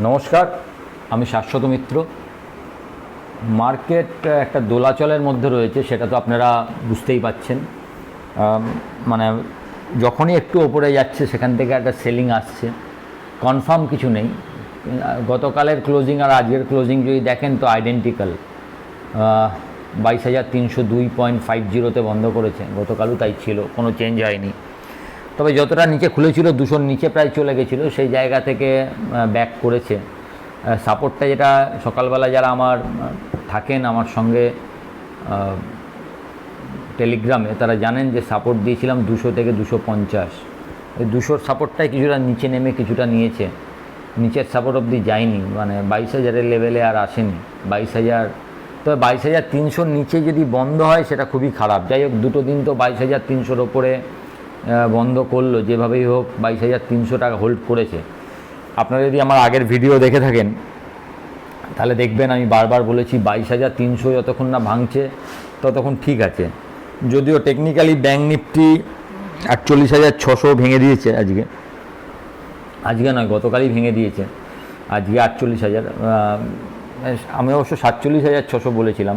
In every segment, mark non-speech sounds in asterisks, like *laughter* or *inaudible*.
নমস্কার, আমি শাশ্বত মিত্র। মার্কেট একটা দোলাচলের মধ্যে রয়েছে, সেটা তো আপনারা বুঝতেই পাচ্ছেন। মানে যখনই একটু ওপরে যাচ্ছে, সেখান থেকে একটা সেলিং আসছে। কনফার্ম কিছু নেই। গতকালের ক্লোজিং আর আজকের ক্লোজিং যদি দেখেন, তো আইডেন্টিক্যাল। বাইশ হাজার তিনশো দুই পয়েন্ট ফাইভ জিরোতে বন্ধ করেছে। গতকালও তাই ছিল, কোনো চেঞ্জ হয়নি। তবে যতটা নিচে খুলেছিল দুশোর নিচে প্রায় চলে গেছিল, সেই জায়গা থেকে ব্যাক করেছে। সাপোর্টটা যেটা সকালবেলা যারা আমার থাকেন, আমার সঙ্গে টেলিগ্রামে তারা জানেন যে সাপোর্ট দিয়েছিলাম দুশো থেকে দুশো পঞ্চাশ। ওই দুশোর সাপোর্টটাই কিছুটা নিচে নেমে কিছুটা নিয়েছে। নিচের সাপোর্ট অবধি যায়নি মানে বাইশ হাজারের লেভেলে আর আসেনি। বাইশ হাজার, তবে বাইশ হাজার তিনশোর নিচে যদি বন্ধ হয়, সেটা খুবই খারাপ। যাই হোক, দুটো দিন তো বাইশ হাজার তিনশোর ওপরে বন্ধ করল, যেভাবেই হোক বাইশ হাজার তিনশো টাকা হোল্ড করেছে। আপনারা যদি আমার আগের ভিডিও দেখে থাকেন, তাহলে দেখবেন আমি বারবার বলেছি, বাইশ হাজার তিনশো যতক্ষণ না ভাঙছে, ততক্ষণ ঠিক আছে। যদিও টেকনিক্যালি ব্যাঙ্ক নিফটি আটচল্লিশ হাজার ছশো ভেঙে দিয়েছে আজকে। আজকে নয়, গতকালই ভেঙে দিয়েছে। আজকে আটচল্লিশ হাজার আমি অবশ্য সাতচল্লিশ হাজার ছশো বলেছিলাম।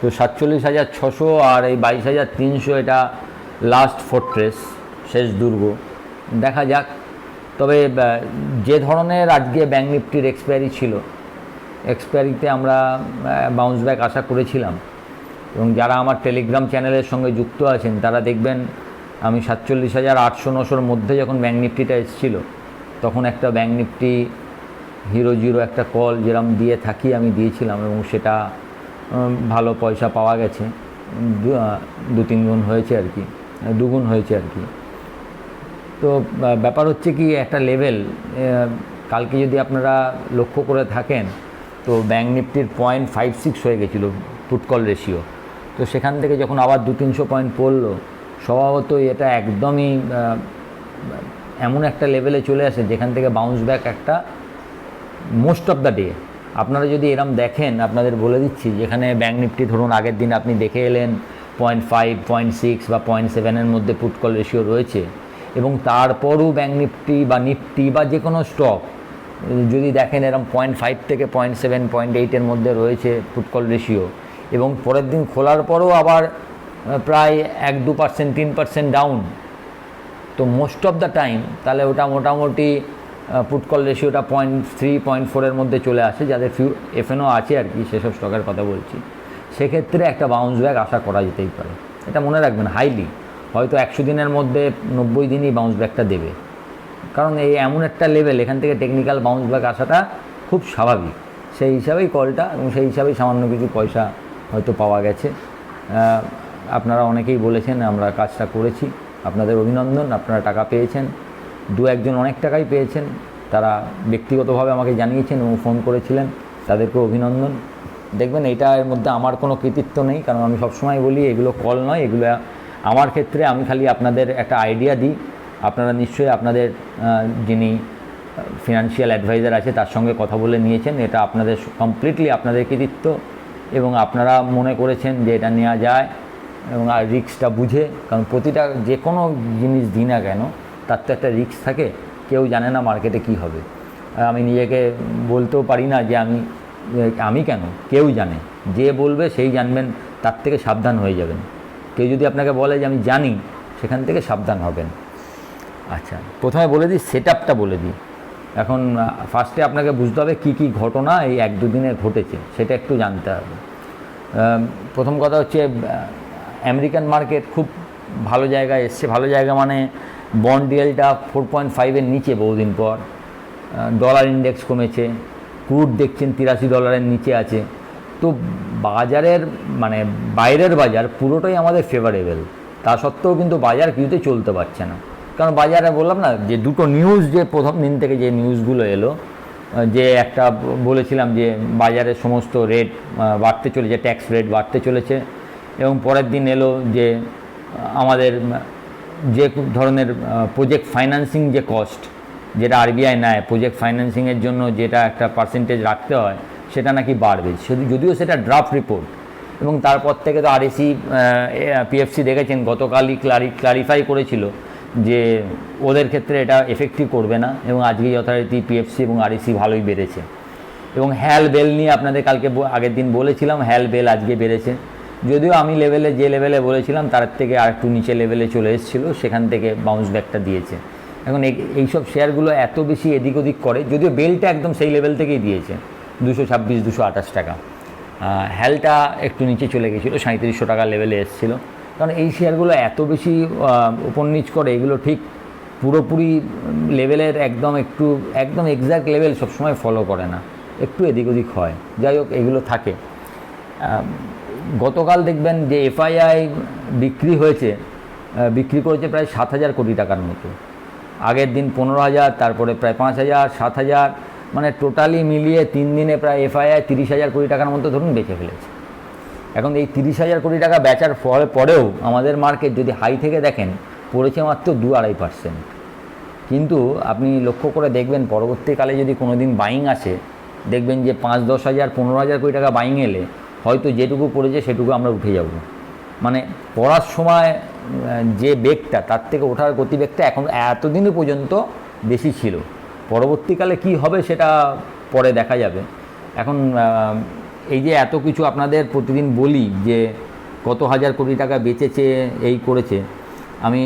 তো সাতচল্লিশ হাজার ছশো আর এই বাইশ হাজার তিনশো এটা লাস্ট ফোর্ট্রেস শেষ দুর্গ। দেখা যাক। তবে যে ধরনের আজকে ব্যাঙ্ক নিফটির এক্সপায়ারি ছিল এক্সপায়ারিতে আমরা বাউন্স ব্যাক আশা করেছিলাম। এবং যারা আমার টেলিগ্রাম চ্যানেলের সঙ্গে যুক্ত আছেন, তারা দেখবেন আমি সাতচল্লিশ হাজার আটশো নশোর মধ্যে যখন ব্যাঙ্ক নিফটিটা এসেছিল, তখন একটা ব্যাঙ্ক নিফটি হিরো জিরো একটা কল যেরকম দিয়ে থাকি আমি দিয়েছিলাম এবং সেটা ভালো পয়সা পাওয়া গেছে। দু তিন গুণ হয়েছে আর কি, দুগুণ হয়েছে আর কি। তো ব্যাপার হচ্ছে কি, একটা লেভেল কালকে যদি আপনারা লক্ষ্য করে থাকেন, তো ব্যাঙ্ক নিফটির পয়েন্ট ফাইভ সিক্স হয়ে গেছিল পুটকল রেশিও তো সেখান থেকে যখন আবার দু তিনশো পয়েন্ট পড়ল, স্বভাবতই এটা একদমই এমন একটা লেভেলে চলে আসে, যেখান থেকে বাউন্স ব্যাক একটা মোস্ট অফ দ্য ডে আপনারা যদি এরম দেখেন, আপনাদের বলে দিচ্ছি, যেখানে ব্যাঙ্ক নিফটি ধরুন আগের দিন আপনি দেখে এলেন পয়েন্ট ফাইভ পয়েন্ট সিক্স বা পয়েন্ট সেভেনের মধ্যে পুটকল রেশিও রয়েছে এবং তারপরও ব্যাঙ্ক নিফটি বা নিফটি বা যে কোনো স্টক যদি দেখেন এরম পয়েন্ট ফাইভ থেকে পয়েন্ট সেভেন পয়েন্ট এইটের মধ্যে রয়েছে ফুটকল রেশিও এবং পরের দিন খোলার পরও আবার প্রায় এক, দু পার্সেন্ট তিন পার্সেন্ট ডাউন তো মোস্ট অফ দ্য টাইম তাহলে ওটা মোটামুটি পুটকল রেশিওটা পয়েন্ট থ্রি পয়েন্ট ফোরের মধ্যে চলে আসে, যাদের ফিউ এফএনও আছে আর কি, সেসব স্টকের কথা বলছি। সেক্ষেত্রে একটা বাউন্স ব্যাক আশা করা যেতেই পারে। এটা মনে রাখবেন হাইলি হয়তো একশো দিনের মধ্যে নব্বই দিনই বাউন্স ব্যাকটা দেবে। কারণ এই এমন একটা লেভেল এখান থেকে টেকনিক্যাল বাউন্স ব্যাক আসাটা খুব স্বাভাবিক। সেই হিসাবেই কলটা এবং সেই হিসাবেই সামান্য কিছু পয়সা হয়তো পাওয়া গেছে। আপনারা অনেকেই বলেছেন, আমরা কাজটা করেছি। আপনাদের অভিনন্দন, আপনারা টাকা পেয়েছেন। দু একজন অনেক টাকাই পেয়েছেন। তারা ব্যক্তিগতভাবে আমাকে জানিয়েছেন এবং ফোন করেছিলেন। তাদেরকে অভিনন্দন। দেখবেন এইটার মধ্যে আমার কোনো কৃতিত্ব নেই। কারণ আমি সবসময় বলি, এগুলো কল নয়, এগুলো আমার ক্ষেত্রে আমি খালি আপনাদের একটা আইডিয়া দিই। আপনারা নিশ্চয়ই আপনাদের যিনি ফিনান্সিয়াল অ্যাডভাইজার আছে, তার সঙ্গে কথা বলে নিয়েছেন। এটা আপনাদের কমপ্লিটলি আপনাদের কৃতিত্ব এবং আপনারা মনে করেছেন যে এটা নেওয়া যায় এবং আর রিক্সটা বুঝে, কারণ প্রতিটা যে কোনো জিনিস দিই না কেন, তার তো একটা রিক্স থাকে। কেউ জানে না মার্কেটে কি হবে। আমি নিজেকে বলতেও পারি না যে আমি আমি কেন? কেউ জানে। যে বলবে সেই জানবেন, তার থেকে সাবধান হয়ে যাবেন। কেউ যদি আপনাকে বলে যে আমি জানি, সেখান থেকে সাবধান হবেন। আচ্ছা প্রথমে বলে দিই সেট বলে দিই। এখন ফার্স্টে আপনাকে বুঝতে হবে কী কী ঘটনা এই এক দুদিনে ঘটেছে, সেটা একটু জানতে হবে। প্রথম কথা হচ্ছে আমেরিকান মার্কেট খুব ভালো জায়গায় এসছে। ভালো জায়গা মানে বন্ড ডিএলটা ফোর পয়েন্ট ফাইভের নিচে বহুদিন পর। ডলার ইন্ডেক্স কমেছে। ক্রুড দেখছেন তিরাশি ডলারের নিচে আছে। তো বাজারের মানে বাইরের বাজার পুরোটাই আমাদের ফেভারেবল তা সত্ত্বেও কিন্তু বাজার কিছুতে চলতে পারছে না। কারণ বাজারে বললাম না, যে দুটো নিউজ যে প্রথম দিন থেকে যে নিউজগুলো এলো যে একটা বলেছিলাম যে বাজারের সমস্ত রেট বাড়তে চলেছে ট্যাক্স রেট বাড়তে চলেছে, এবং পরের দিন এলো যে আমাদের যে ধরনের প্রজেক্ট ফাইন্যান্সিং যে কস্ট যেটা আরবিআই নেয় প্রজেক্ট ফাইন্যান্সিংয়ের জন্য যেটা একটা পার্সেন্টেজ রাখতে হয় সেটা নাকি বাড়বে। যদিও সেটা ড্রাফট রিপোর্ট এবং তারপর থেকে তো আরএসি পিএফসি দেখেছেন, গতকালই ক্লারি ক্লারিফাই করেছিল যে ওদের ক্ষেত্রে এটা এফেক্টিভ করবে না এবং আজকে যথারীতি পিএফসি এবং আরইসি ভালোই বেড়েছে। এবং হ্যাল বেল নিয়ে আপনাদের কালকে আগের দিন বলেছিলাম হ্যাল বেল আজকে বেড়েছে। যদিও আমি লেভেলে যে লেভেলে বলেছিলাম, তার থেকে আর একটু নিচে লেভেলে চলে এসেছিল, সেখান থেকে বাউন্স ব্যাকটা দিয়েছে। এখন এই- এইসব শেয়ারগুলো এত বেশি এদিক ওদিক করে, যদিও বেলটা একদম সেই লেভেল থেকেই দিয়েছে। দুশো ছাব্বিশ, দুশো আঠাশ টাকা। হ্যালটা একটু নিচে চলে গেছিল সাঁত্রিশশো টাকা লেভেলে এসেছিল। কারণ এই শেয়ারগুলো এত বেশি উপর নিচ করে, এগুলো ঠিক পুরোপুরি লেভেলের একদম একটু, একদম এক্স্যাক্ট লেভেল সবসময় ফলো করে না। একটু এদিক ওদিক হয়। যাই হোক, এগুলো থাকে। গতকাল দেখবেন যে এফআইআই বিক্রি হয়েছে বিক্রি করেছে প্রায় সাত হাজার কোটি টাকার মতো। আগের দিন পনেরো হাজার, তারপরে প্রায় পাঁচ হাজার, সাত হাজার মানে টোটালি মিলিয়ে তিন দিনে প্রায় এফআইআই তিরিশ হাজার কোটি টাকার মতো ধরুন বেঁচে ফেলেছে। এখন এই তিরিশ হাজার কোটি টাকা বেচার ফল পরেও আমাদের মার্কেট যদি হাই থেকে দেখেন, পড়েছে মাত্র দু আড়াই পার্সেন্ট কিন্তু আপনি লক্ষ্য করে দেখবেন, পরবর্তীকালে যদি কোনো দিন বাইং আসে, দেখবেন যে পাঁচ, দশ হাজার, পনেরো হাজার কোটি টাকা বাইং এলে হয়তো যেটুকু পড়েছে সেটুকু আমরা উঠে যাব। মানে পড়ার সময় যে বেগটা, তার থেকে ওঠার গতিবেগটা এখন এতদিন পর্যন্ত বেশি ছিল। পরবর্তীকালে কি হবে সেটা পরে দেখা যাবে। এখন এই যে এত কিছু আপনাদের প্রতিদিন বলি যে কত হাজার কোটি টাকা বেচেছে, এই করেছে, আমি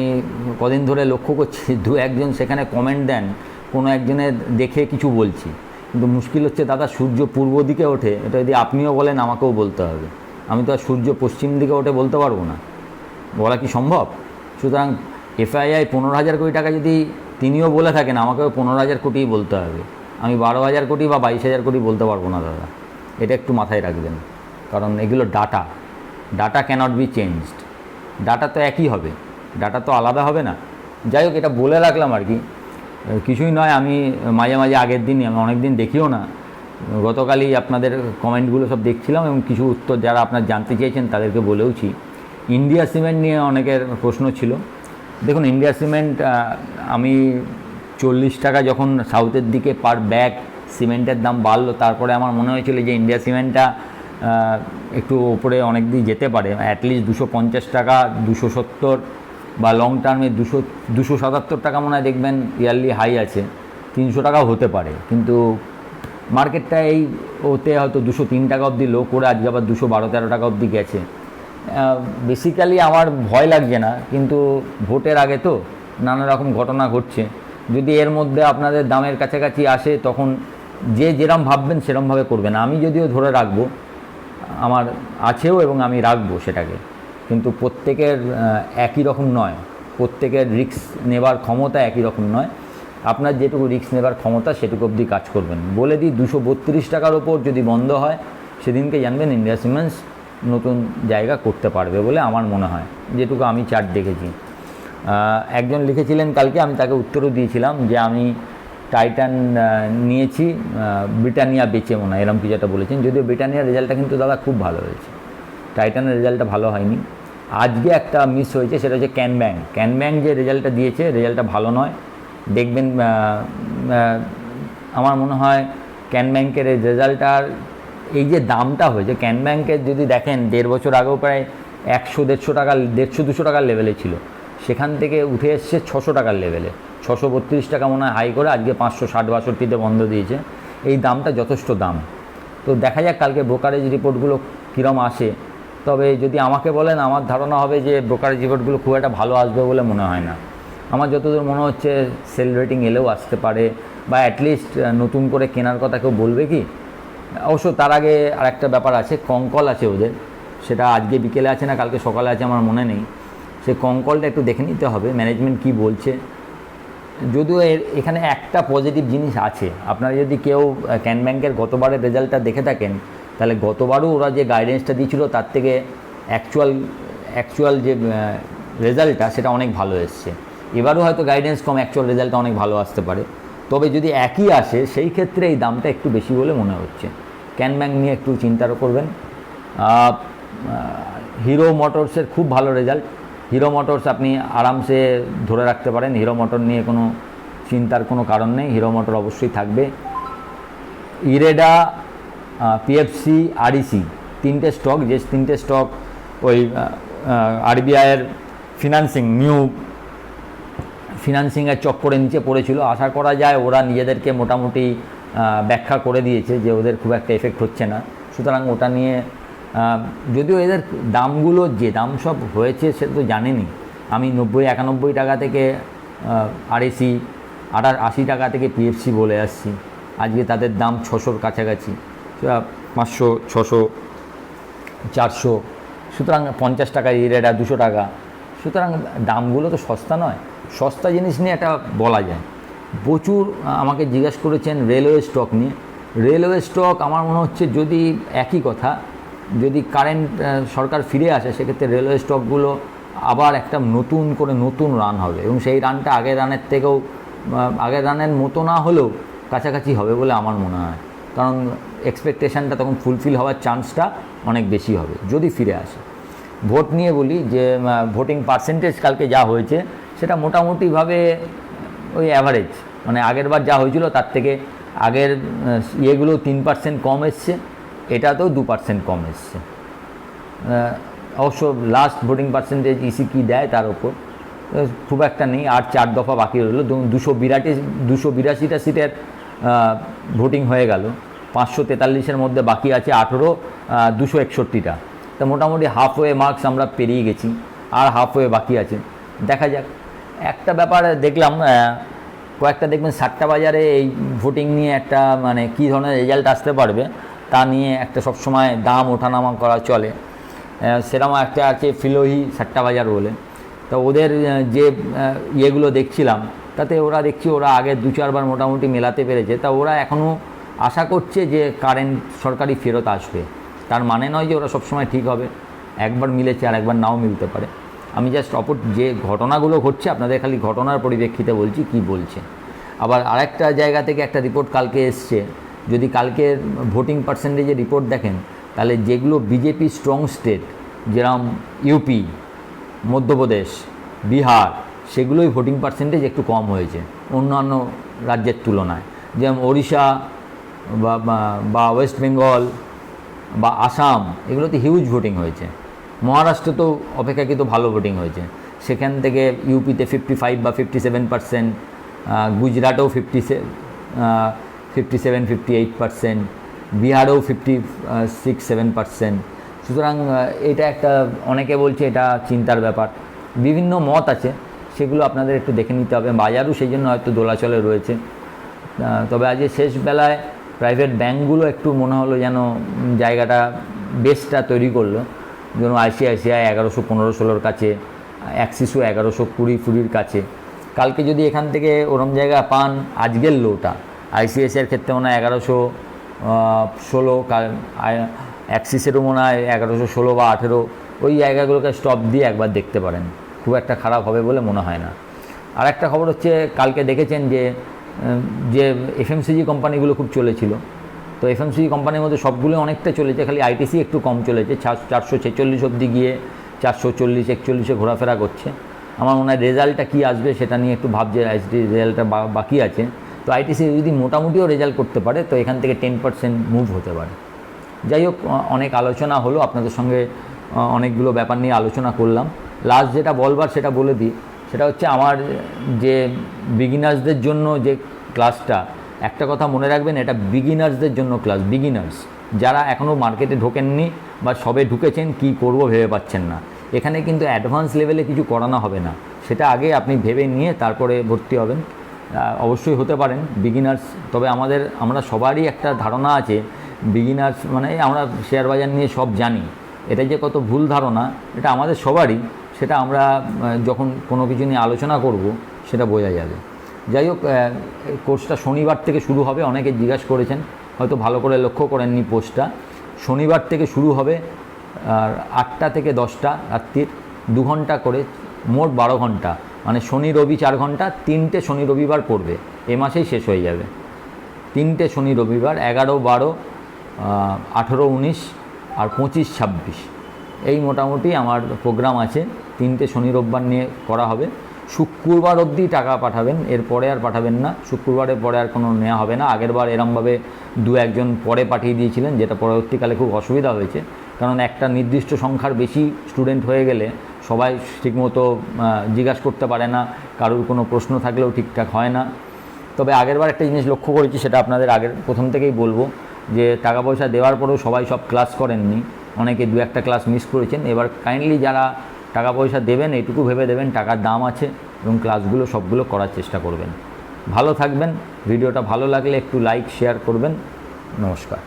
কদিন ধরে লক্ষ্য করছি *laughs* দু একজন সেখানে কমেন্ট দেন, কোনো একজনের দেখে কিছু বলছি। কিন্তু মুশকিল হচ্ছে দাদা সূর্য পূর্ব দিকে ওঠে, এটা যদি আপনিও বলেন আমাকেও বলতে হবে। আমি তো আর সূর্য পশ্চিম দিকে ওঠে বলতে পারব না। বলা কি সম্ভব? সুতরাং এফআইআই পনেরো হাজার কোটি টাকা যদি তিনিও বলে থাকেন, আমাকেও পনেরো হাজার কোটিই বলতে হবে। আমি বারো হাজার কোটি বা বাইশ হাজার কোটি বলতে পারব না, দাদা। এটা একটু মাথায় রাখবেন। কারণ এগুলো data. Data cannot be changed data তো একই হবে। ডাটা তো আলাদা হবে না। যাই হোক, এটা বলে রাখলাম আর কি। কিছুই নয়, আমি মাঝে মাঝে আগের দিনই আমি অনেক দিন দেখিও না। গতকালই আপনাদের কমেন্টগুলো সব দেখছিলাম এবং কিছু উত্তর যারা আপনার জানতে চেয়েছেন তাদেরকে বলেওছি। ইন্ডিয়া সিমেন্ট নিয়ে অনেকের প্রশ্ন ছিল। দেখুন ইন্ডিয়া সিমেন্ট আমি চল্লিশ টাকা যখন সাউথের দিকে পার ব্যাগ সিমেন্টের দাম বাড়লো, তারপরে আমার মনে হয়েছিল যে ইন্ডিয়া সিমেন্টটা একটু ওপরে অনেক দিন যেতে পারে। অ্যাটলিস্ট দুশো পঞ্চাশ টাকা, দুশো সত্তর বা লং টার্মে দুশো দুশো সাতাত্তর টাকা মনে হয় দেখবেন ইয়ারলি হাই আছে। তিনশো টাকাও হতে পারে, কিন্তু মার্কেটটা এই ওতে হয়তো দুশো তিন টাকা অবধি লো করে আজকে আবার দুশো বারো তেরো টাকা অবধি গেছে। বেসিক্যালি আমার ভয় লাগছে না, কিন্তু ভোটের আগে তো নানা রকম ঘটনা ঘটছে। যদি এর মধ্যে আপনাদের দামের কাছাকাছি আসে, তখন যে যেরম ভাববেন সেরমভাবে করবেন। আমি যদিও ধরে রাখব, আমার আছেও এবং আমি রাখব সেটাকে। কিন্তু প্রত্যেকের একই রকম নয়। প্রত্যেকের রিস্ক নেবার ক্ষমতা একই রকম নয়। আপনার যেটুকু রিস্ক নেবার ক্ষমতা, সেটুকু অবধি কাজ করবেন। বলে দিই, দুশো বত্রিশ টাকার ওপর যদি বন্ধ হয়, সেদিনকে জানবেন ইন্ডিয়া সিমেন্টস নতুন জায়গা করতে পারবে বলে আমার মনে হয়। যেটুকু আমি চার্ট দেখেছি। একজন লিখেছিলেন কালকে, আমি তাকে উত্তরও দিয়েছিলাম যে আমি টাইটান নিয়েছি ব্রিটানিয়া বেচে মনে হয় এরকম কিছু একটা বলেছেন। যদিও ব্রিটানিয়ার রেজাল্টটা কিন্তু দাদা খুব ভালো হয়েছে। টাইটানের রেজাল্টটা ভালো হয়নি। আজকে একটা মিস হয়েছে, সেটা হচ্ছে ক্যানব্যাং ক্যানব্যাং যে রেজাল্টটা দিয়েছে রেজাল্টটা ভালো নয়। দেখবেন আমার মনে হয় ক্যান এই রেজাল্টটার এই যে দামটা হয়েছে ক্যান ব্যাংকের যদি দেখেন, দেড় বছর আগেও প্রায় একশো, দেড়শো টাকা দেড়শো, দুশো টাকার লেভেলে ছিল। সেখান থেকে উঠে এসছে ছশো টাকার লেভেলে ছশো বত্রিশ টাকা মনে হয় হাই করে আজকে পাঁচশো, ষাট, বাষট্টিতে বন্ধ দিয়েছে। এই দামটা যথেষ্ট দাম। তো দেখা যাক, কালকে ব্রোকারেজ রিপোর্টগুলো কীরম আসে। তবে যদি আমাকে বলেন, আমার ধারণা হবে যে ব্রোকারেজ রিপোর্টগুলো খুব একটা ভালো আসবে বলে মনে হয় না। আমার যতদূর মনে হচ্ছে সেল রেটিং এলেও আসতে পারে। বা অ্যাটলিস্ট নতুন করে কেনার কথা কেউ বলবে কি? অবশ্য তার আগে আরেকটা ব্যাপার আছে, কঙ্কল আছে ওদের। সেটা আজকে বিকেলে আছে না, কালকে সকালে আছে আমার মনে নেই। সে কঙ্কলটা একটু দেখে নিতে হবে ম্যানেজমেন্ট কি বলছে। যদিও এর, এখানে একটা পজিটিভ জিনিস আছে। আপনারা যদি কেউ ক্যান ব্যাংকের গতবারের রেজাল্টটা দেখে থাকেন, তাহলে গতবারও ওরা যে গাইডেন্সটা দিয়েছিল, তার থেকে অ্যাকচুয়াল অ্যাকচুয়াল যে রেজাল্টটা, সেটা অনেক ভালো এসছে। এবারও হয়তো গাইডেন্স কম অ্যাকচুয়াল রেজাল্টটা অনেক ভালো আসতে পারে। তবে যদি একই আসে, সেই ক্ষেত্রে এই দামটা একটু বেশি বলে মনে হচ্ছে। ক্যান ব্যাংক নিয়ে একটু চিন্তারও করবেন। হিরো মোটরসের খুব ভালো রেজাল্ট। হিরো মোটরস আপনি আরামসে ধরে রাখতে পারেন। হিরো মোটর নিয়ে কোনো চিন্তার কোনো কারণ নেই। হিরো মোটর অবশ্যই থাকবে। ইরেডা পিএফসি, আরইসি তিনটে স্টক। যে তিনটে স্টক ওই আরবিআইয়ের ফিনান্সিং, নিউ ফিনান্সিংয়ের চক্করে নিচে পড়েছিল। আশা করা যায় ওরা নিজেদেরকে মোটামুটি ব্যাখ্যা করে দিয়েছে যে ওদের খুব একটা এফেক্ট হচ্ছে না। সুতরাং ওটা নিয়ে যদিও এদের দামগুলো যে দাম সব হয়েছে সে তো জানেনি। আমি নব্বই, একানব্বই টাকা থেকে আরএসি আটা আশি টাকা থেকে পিএফসি বলে আসছি। আজকে তাদের দাম ছশোর কাছাকাছি। পাঁচশো, ছশো, চারশো, সুতরাং পঞ্চাশ টাকা, এই রেটা দুশো টাকা। সুতরাং দামগুলো তো সস্তা নয়। সস্তা জিনিস নিয়ে একটা বলা যায়। প্রচুর আমাকে জিজ্ঞাসা করেছেন রেলওয়ে স্টক নিয়ে। রেলওয়ে স্টক আমার মনে হচ্ছে যদি একই কথা, যদি কারেন্ট সরকার ফিরে আসে, সেক্ষেত্রে রেলওয়ে স্টকগুলো আবার একটা নতুন করে নতুন রান হবে এবং সেই রানটা আগের রানের থেকেও আগের রানের মতো না হলেও কাছাকাছি হবে বলে আমার মনে হয়। কারণ এক্সপেকটেশনটা তখন ফুলফিল হওয়ার চান্সটা অনেক বেশি হবে, যদি ফিরে আসে। ভোট নিয়ে বলি যে ভোটিং পার্সেন্টেজ কালকে যা হয়েছে সেটা মোটামুটিভাবে ওই অ্যাভারেজ মানে আগের বার যা হয়েছিল তার থেকে আগের ইয়েগুলো তিন পার্সেন্ট কম এসছে, এটাতেও দু পার্সেন্ট কম এসছে। অবশ্য লাস্ট ভোটিং পার্সেন্টেজ ইসি কী দেয় তার ওপর খুব একটা নেই, আর চার দফা বাকি রইল। দুশো বিরাটি, দুশো বিরাশিটা সিটের ভোটিং হয়ে গেল। পাঁচশো তেতাল্লিশের মধ্যে বাকি আছে আঠেরো দুশো একষট্টিটা। তা মোটামুটি হাফওয়ে মার্কস আমরা পেরিয়ে গেছি, আর হাফওয়ে বাকি আছে। দেখা যাক। একটা ব্যাপার দেখলাম কয়েকটা দেখবেন সাতটা বাজারে এই ভোটিং নিয়ে একটা মানে কী ধরনের রেজাল্ট আসতে পারবে, তা নিয়ে একটা সবসময় দাম ওঠানামা করা চলে। সেরকম একটা আছে ফিলোহি সাতটা বাজার বলে। তা ওদের যে ইয়েগুলো দেখছিলাম, তাতে ওরা দেখছি ওরা আগে দু চারবার মোটামুটি মেলাতে পেরেছে। তা ওরা এখনও আশা করছে যে কারেন্ট সরকারি ফেরত আসবে। তার মানে নয় যে ওরা সবসময় ঠিক হবে। একবার মিলেছে আর একবার নাও মিলতে পারে। আমি জাস্ট অপর যে ঘটনাগুলো ঘটছে, আপনাদের খালি ঘটনার পরিপ্রেক্ষিতে বলছি কি বলছে। আবার আরেকটা জায়গা থেকে একটা রিপোর্ট কালকে এসছে। যদি কালকের ভোটিং পার্সেন্টেজের রিপোর্ট দেখেন, তাহলে যেগুলো বিজেপি স্ট্রং স্টেট যেরকম ইউপি মধ্যপ্রদেশ বিহার, সেগুলোই ভোটিং পার্সেন্টেজ একটু কম হয়েছে, অন্যান্য রাজ্যের তুলনায়। যেমন ওড়িশা বা ওয়েস্ট বেঙ্গল বা আসাম এগুলোতে হিউজ ভোটিং হয়েছে। মহারাষ্ট্র তো অপেক্ষাকৃত ভালো ভোটিং হয়েছে। সেখান থেকে ইউপিতে ফিফটি ফাইভ বা fifty seven percent গুজরাটেও fifty fifty seven fifty eight percent বিহারেও fifty six seven percent সুতরাং এটা একটা, অনেকে বলছে এটা চিন্তার ব্যাপার। বিভিন্ন মত আছে, সেগুলো আপনাদের একটু দেখে নিতে হবে। বাজারও সেই জন্য হয়তো দোলাচলে রয়েছে। তবে আজকে শেষ বেলায় প্রাইভেট ব্যাঙ্কগুলো একটু মনে হলো যেন জায়গাটা বেসটা তৈরি করল। যেন আইসিআইসিআই এগারোশো, পনেরো, ষোলোর কাছে, অ্যাক্সিসও এগারোশো, কুড়ি, কুড়ির কাছে। কালকে যদি এখান থেকে ওরম জায়গা পান, আজকের লোটা আইসিআইসিআইয়ের ক্ষেত্রে মনে হয় এগারোশো ষোলো অ্যাক্সিসেরও মনে হয় এগারোশো, ষোলো বা আঠেরো, ওই জায়গাগুলোকে স্টপ দিয়ে একবার দেখতে পারেন। খুব একটা খারাপ হবে বলে মনে হয় না। আর একটা খবর হচ্ছে, কালকে দেখেছেন যে যে এফএমসিজি কোম্পানিগুলো খুব চলেছিল। তো এফএমসিজি কোম্পানির মধ্যে সবগুলো অনেকটা চলেছে, খালি আইটিসি একটু কম চলেছে চারশো ছেচল্লিশ অবধি গিয়ে চারশো চল্লিশ, একচল্লিশে ঘোরাফেরা করছে। আমার মনে হয় রেজাল্টটা কী আসবে সেটা নিয়ে একটু ভাবছে আইসিটি রেজাল্টটা বাকি আছে। তো আইটিসি যদি মোটামুটিও রেজাল্ট করতে পারে, তো এখান থেকে টেন পার্সেন্ট মুভ হতে পারে। যাই হোক অনেক আলোচনা হলো, আপনাদের সঙ্গে অনেকগুলো ব্যাপার নিয়ে আলোচনা করলাম। লাস্ট যেটা বলবার সেটা বলে দিই, সেটা হচ্ছে আমার যে বিগিনার্সদের জন্য যে ক্লাসটা একটা কথা মনে রাখবেন, এটা বিগিনার্সদের জন্য ক্লাস বিগিনার্স যারা এখনও মার্কেটে ঢোকেননি বা সবে ঢুকেছেন কি করব ভেবে পাচ্ছেন না। এখানে কিন্তু অ্যাডভান্স লেভেলে কিছু করানো হবে না। সেটা আগে আপনি ভেবে নিয়ে তারপরে ভর্তি হবেন। অবশ্যই হতে পারেন বিগিনার্স তবে আমাদের, আমরা সবারই একটা ধারণা আছে বিগিনার্স মানে আমরা শেয়ার বাজার নিয়ে সব জানি। এটা যে কত ভুল ধারণা, এটা আমাদের সবারই, সেটা আমরা যখন কোনো কিছু নিয়ে আলোচনা করব, সেটা বোঝা যাবে। যাই হোক কোর্সটা শনিবার থেকে শুরু হবে, অনেকে জিজ্ঞাসা করেছেন, হয়তো ভালো করে লক্ষ্য করেননি পোস্টটা শনিবার থেকে শুরু হবে, আর আটটা থেকে দশটা রাত্রির, দু ঘণ্টা করে, মোট বারো ঘণ্টা। মানে শনি, রবি চার ঘণ্টা, তিনটে শনি, রবিবার পড়বে। এ মাসেই শেষ হয়ে যাবে। তিনটে শনি, রবিবার, এগারো, বারো আঠেরো, উনিশ, আর পঁচিশ, ছাব্বিশ। এই মোটামুটি আমার প্রোগ্রাম আছে। তিনটে শনি, রোববার নিয়ে করা হবে। শুক্রবার অবধি টাকা পাঠাবেন, এরপরে আর পাঠাবেন না। শুক্রবারের পরে আর কোনো নেওয়া হবে না। আগেরবার এরমভাবে দু একজন পরে পাঠিয়ে দিয়েছিলেন, যেটা পরবর্তীকালে খুব অসুবিধা হয়েছে। কারণ একটা নির্দিষ্ট সংখ্যার বেশি স্টুডেন্ট হয়ে গেলে সবাই ঠিকমতো জিজ্ঞাসা করতে পারে না, কারোর কোনো প্রশ্ন থাকলেও ঠিকঠাক হয় না। তবে আগেরবার একটা জিনিস লক্ষ্য করেছি, সেটা আপনাদের আগের, প্রথম থেকেই বলব, যে টাকা পয়সা দেওয়ার পরেও সবাই সব ক্লাস করেননি। অনেকে দু একটা ক্লাস মিস করেছেন। এবার কাইন্ডলি যারা টাকা পয়সা দেবেন, এইটুকু ভেবে দেবেন, টাকার দাম আছে এবং ক্লাসগুলো সবগুলো করার চেষ্টা করবেন। ভালো থাকবেন, ভিডিওটা ভালো লাগলে একটু লাইক শেয়ার করবেন। নমস্কার।